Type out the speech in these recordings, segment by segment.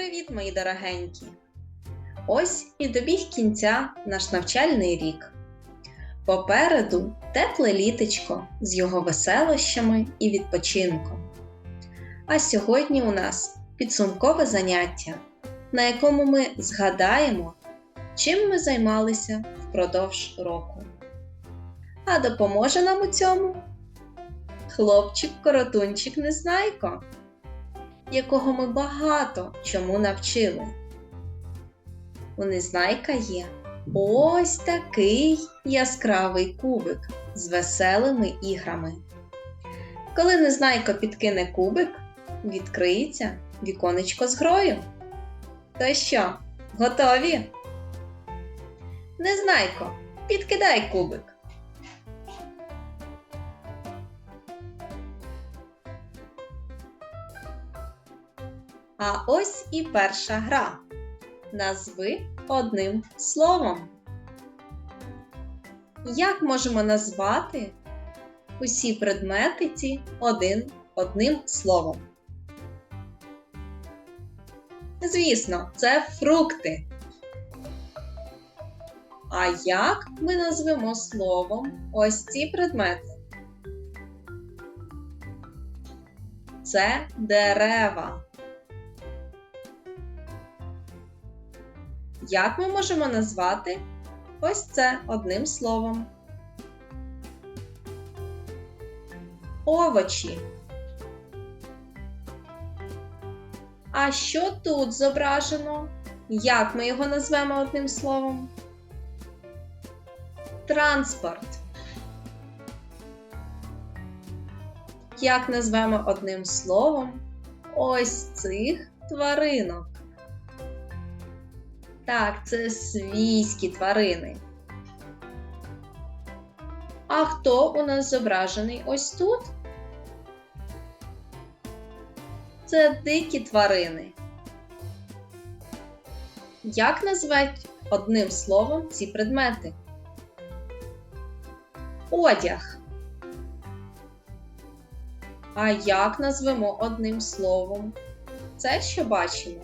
Привіт, мої дорогенькі! Ось і добіг кінця наш навчальний рік. Попереду тепле літечко з його веселощами і відпочинком. А сьогодні у нас підсумкове заняття, на якому ми згадаємо, чим ми займалися впродовж року. А допоможе нам у цьому хлопчик-коротунчик Незнайко якого ми багато чому навчили. У Незнайка є ось такий яскравий кубик з веселими іграми. Коли Незнайко підкине кубик, відкриється віконечко з грою. То що, готові? Незнайко, підкидай кубик. А ось і перша гра. Назви одним словом. Як можемо назвати усі предмети ці один одним словом? Звісно, це фрукти. А як ми назвемо словом ось ці предмети? Це дерева. Як ми можемо назвати ось це одним словом? Овочі. А що тут зображено? Як ми його назвемо одним словом? Транспорт. Як назвемо одним словом ось цих тваринок? Так, це свійські тварини. А хто у нас зображений ось тут? Це дикі тварини. Як назвати одним словом ці предмети? Одяг. А як назвемо одним словом? Це що бачимо?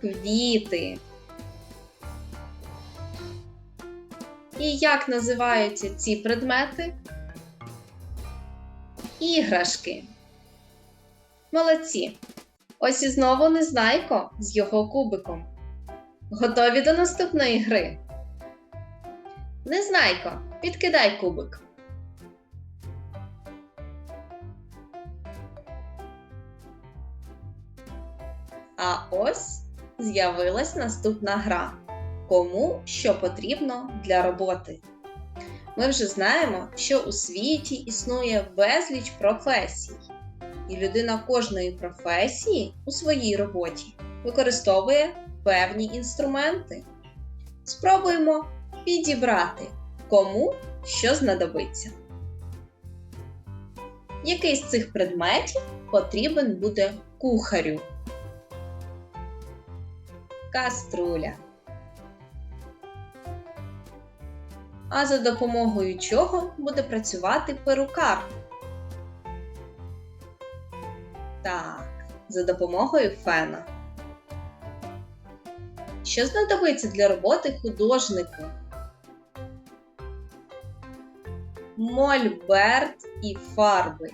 Квіти. І як називаються ці предмети? Іграшки. Молодці. Ось і знову незнайко з його кубиком. Готові до наступної гри? Незнайко, підкидай кубик. А ось з'явилась наступна гра. Кому що потрібно для роботи. Ми вже знаємо, що у світі існує безліч професій, і людина кожної професії у своїй роботі використовує певні інструменти. Спробуємо підібрати, кому що знадобиться. Який з цих предметів потрібен буде кухарю? Каструля. А за допомогою чого буде працювати перукар? Так, за допомогою фена. Що знадобиться для роботи художнику? Мольберт і фарби.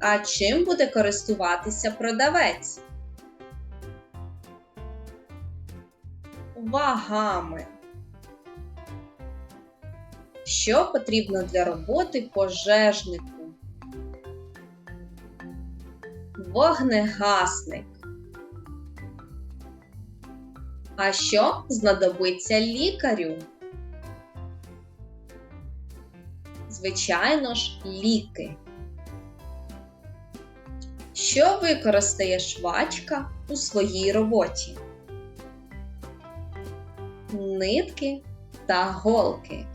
А чим буде користуватися продавець? Вагами. Що потрібно для роботи пожежнику? Вогнегасник. А що знадобиться лікарю? Звичайно ж, ліки. Що використає швачка у своїй роботі? Нитки та голки.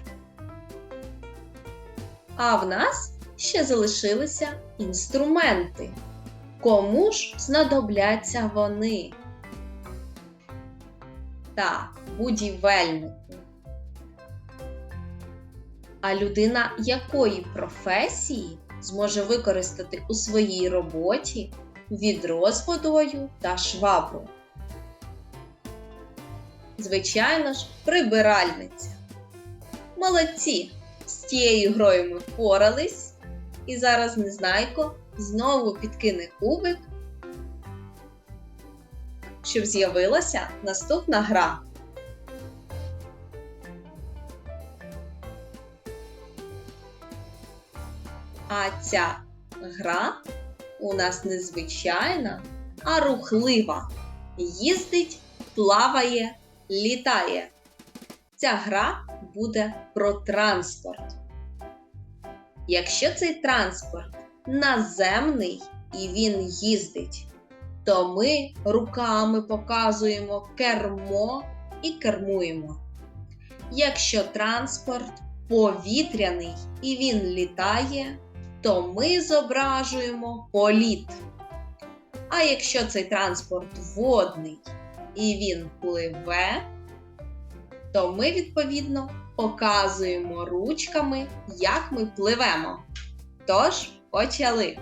А в нас ще залишилися інструменти. Кому ж знадобляться вони? Так, будівельнику. А людина якої професії зможе використати у своїй роботі відро з водою та швабру. Звичайно ж, прибиральниця. Молодці! З цією грою ми впорались, і зараз Незнайко знову підкине кубик, щоб з'явилася наступна гра. А ця гра у нас не звичайна, а рухлива. Їздить, плаває, літає. Ця гра буде про транспорт. Якщо цей транспорт наземний і він їздить, то ми руками показуємо кермо і кермуємо. Якщо транспорт повітряний і він літає, то ми зображуємо політ. А якщо цей транспорт водний і він пливе, то ми відповідно показуємо ручками, як ми пливемо. Тож, почали!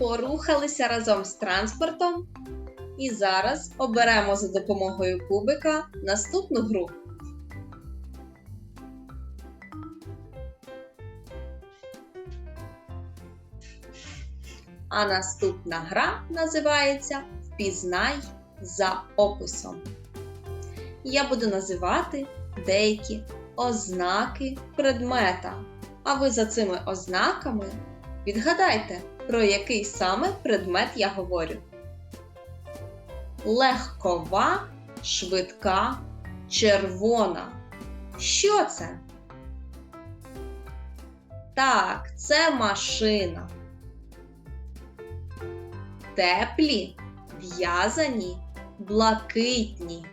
Порухалися разом з транспортом. І зараз оберемо за допомогою кубика наступну гру. А наступна гра називається Впізнай за описом. Я буду називати деякі ознаки предмета. А ви за цими ознаками відгадайте, про який саме предмет я говорю. Легкова, швидка, червона. Що це? Так, це машина. Теплі, в'язані, блакитні.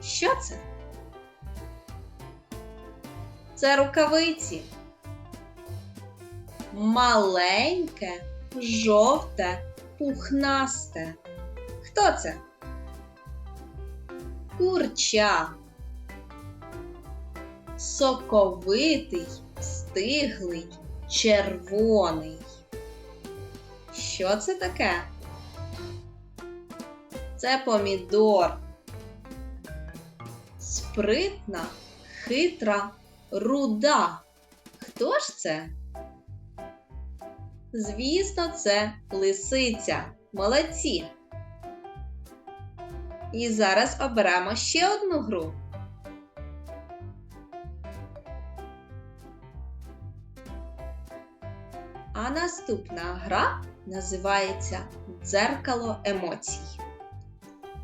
Що це? Це рукавиці маленьке, жовте, пухнасте. Хто це? Курча. Соковитий, стиглий, червоний. Що це таке? Це помідор. Спритна, хитра, руда. Хто ж це? Звісно, це лисиця. Молодці. І зараз оберемо ще одну гру. А наступна гра називається Дзеркало емоцій.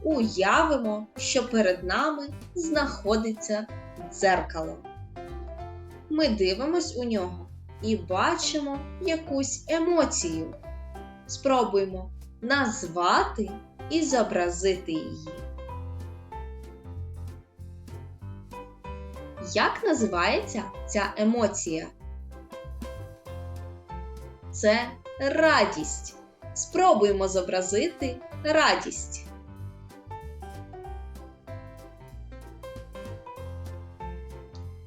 Уявимо, що перед нами знаходиться дзеркало. Ми дивимось у нього і бачимо якусь емоцію. Спробуємо назвати і зобразити її. Як називається ця емоція? Це радість. Спробуємо зобразити радість.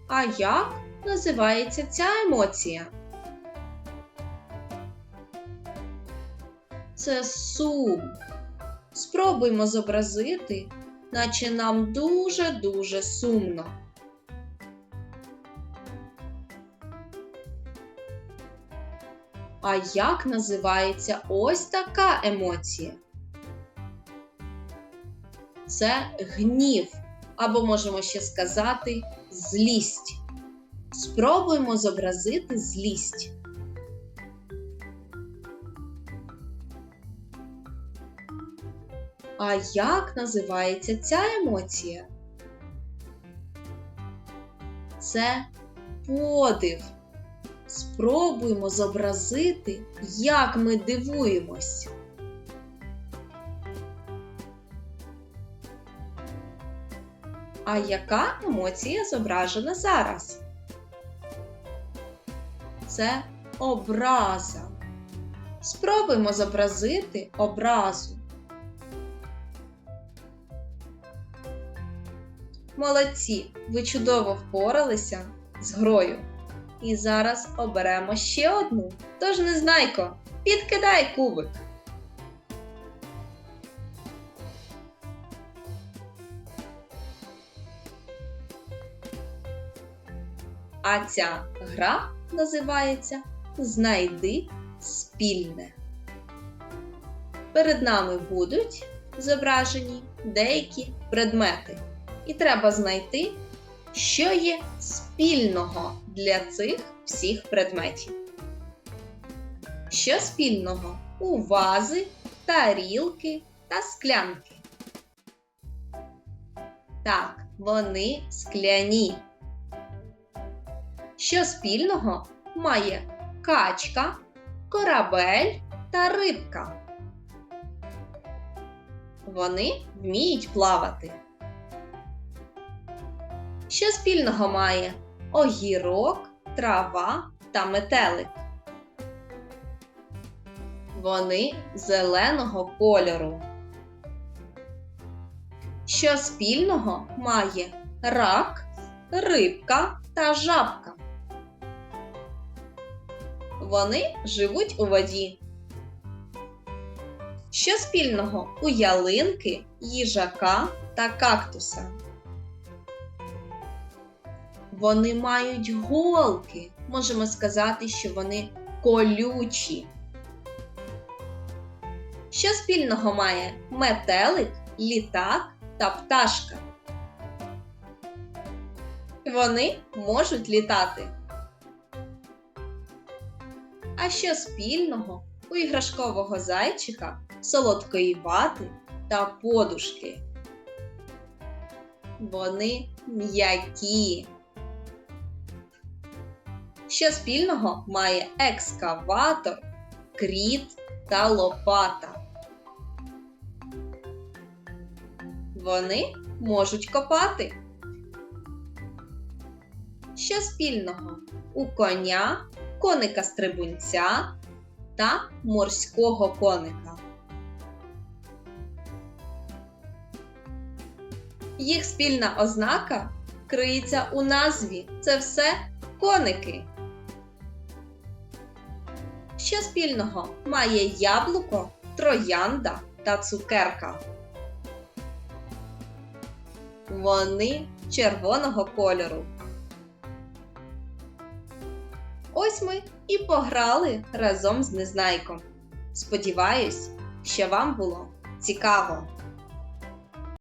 А як називається ця емоція? Це сум. Спробуймо зобразити, наче нам дуже-дуже сумно. А як називається ось така емоція? Це гнів, або можемо ще сказати злість. Спробуємо зобразити злість. А як називається ця емоція? Це подив. Спробуємо зобразити, як ми дивуємось. А яка емоція зображена зараз? Це образа. Спробуємо зобразити образу. Молодці! Ви чудово впоралися з грою. І зараз оберемо ще одну. Тож незнайко, підкидай кубик. А ця гра називається Знайди спільне. Перед нами будуть зображені деякі предмети. І треба знайти, що є спільного для цих всіх предметів. Що спільного у вази, тарілки та склянки? Так, вони скляні. Що спільного має качка, корабель та рибка? Вони вміють плавати. Що спільного має огірок, трава та метелик? Вони зеленого кольору. Що спільного має рак, рибка та жабка? Вони живуть у воді. Що спільного у ялинки, їжака та кактуса? Вони мають голки. Можемо сказати, що вони колючі. Що спільного має метелик, літак та пташка? Вони можуть літати. А що спільного у іграшкового зайчика, солодкої вати та подушки? Вони м'які. Що спільного має екскаватор, кріт та лопата? Вони можуть копати. Що спільного у коня, коника стрибунця та морського коника? Їх спільна ознака криється у назві. Це все коники. Що спільного має яблуко, троянда та цукерка? Вони червоного кольору. Ось ми і пограли разом з Незнайком. Сподіваюсь, що вам було цікаво.